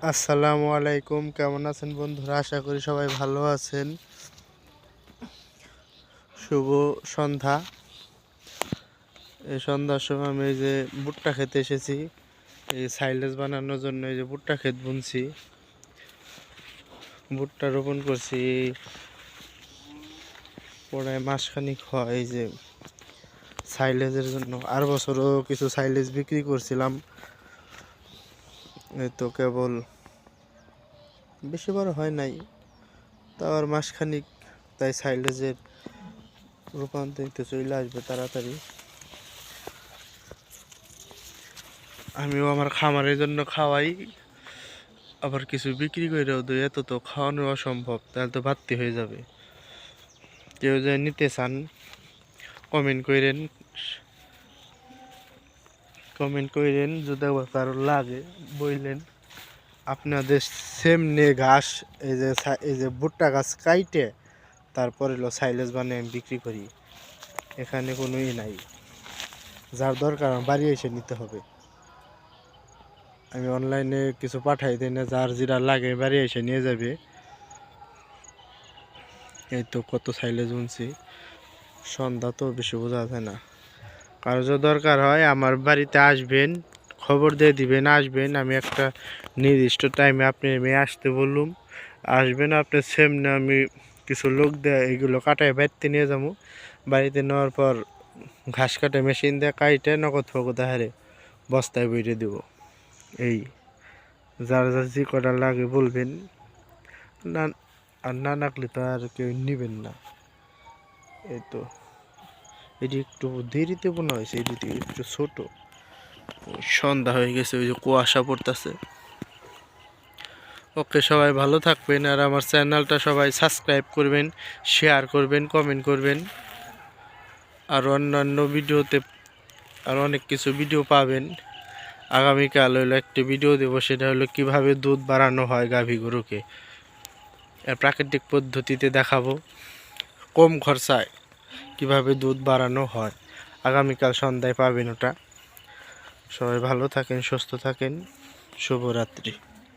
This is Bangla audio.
আসসালামু আলাইকুম, কেমন আছেন বন্ধুরা? আশা করি সবাই ভালো আছেন। শুভ সন্ধ্যা। এই সন্ধ্যার সময় আমি এই যে ভুট্টা খেতে এসেছি। এই সাইলেজ বানানোর জন্য এই যে ভুট্টা ক্ষেত বুনছি। ভুট্টা রোপণ করছি। প্রায় মাসখানিক হয় এই যে সাইলেজের জন্য। আর বছরও কিছু সাইলেজ বিক্রি করছিলাম। তো কেবল বেশি বড় হয় নাই। তাও আর মাসখানিক তাই সাইলেজের রূপান্তরিত চলে আসবে তাড়াতাড়ি। আমিও আমার খামারের জন্য খাওয়াই, আবার কিছু বিক্রি করেও দিই, এত তো খাওয়ানো অসম্ভব, তাহলে তো বাড়তি হয়ে যাবে। কেউ যে নিতে চান কমেন্ট করেন কমেন্ট করেন যদি কারও লাগে বললেন আপনাদের সেমনে ঘাস, এই যে এই যে ভুট্টা গাছ কাইটে, তারপরে হলো সাইলেজ বানিয়ে আমি বিক্রি করি। এখানে কোনো ই নাই। যার দরকার বাড়ি এসে নিতে হবে। আমি অনলাইনে কিছু পাঠাই দিই না, যার যেটা লাগে বাড়ি এসে নিয়ে যাবে। এই তো কত সাইলেজ বুনছি। সন্ধ্যা তো বেশি বোঝা যায় না। কারও দরকার হয়, আমার বাড়িতে আসবেন, খবর দিয়ে দিবেন, আসবেন। আমি একটা নির্দিষ্ট টাইমে আপনি মেয়ে আসতে বললুম। আসবেন আপনি সেম না আমি কিছু লোক দেয় এগুলো কাটায় বাড়িতে নিয়ে যাব। বাড়িতে নেওয়ার পর ঘাস কাটে মেশিন দিয়ে কাইটে নগদ ফগদ হারে বস্তায় বইরে দেব। এই, যার যার যে কটা লাগে বলবেন। না, আর না রাখলে তো আর কেউ নেবেন না। এই তো। এটি একটু দেরিতে বোনা হয়েছে এটি একটু ছোট। সন্ধ্যা হয়ে গেছে, ওই যে কুয়াশা পড়তেছে। ওকে সবাই ভালো থাকবেন, আর আমার চ্যানেলটা সবাই সাবস্ক্রাইব করবেন, শেয়ার করবেন, কমেন্ট করবেন। আর অন্যান্য ভিডিওতে আর অনেক কিছু ভিডিও পাবেন। আগামীকাল হলো একটি ভিডিও দেবো, সেটা হলো কীভাবে দুধ বাড়ানো হয় গাভী গরুকে। প্রাকৃতিক পদ্ধতিতে দেখাবো। কম খরচায়। কীভাবে দুধ বাড়ানো হয়। আগামীকাল সন্ধ্যায় পাবেন ওটা। সবাই ভালো থাকেন সুস্থ থাকেন। শুভরাত্রি।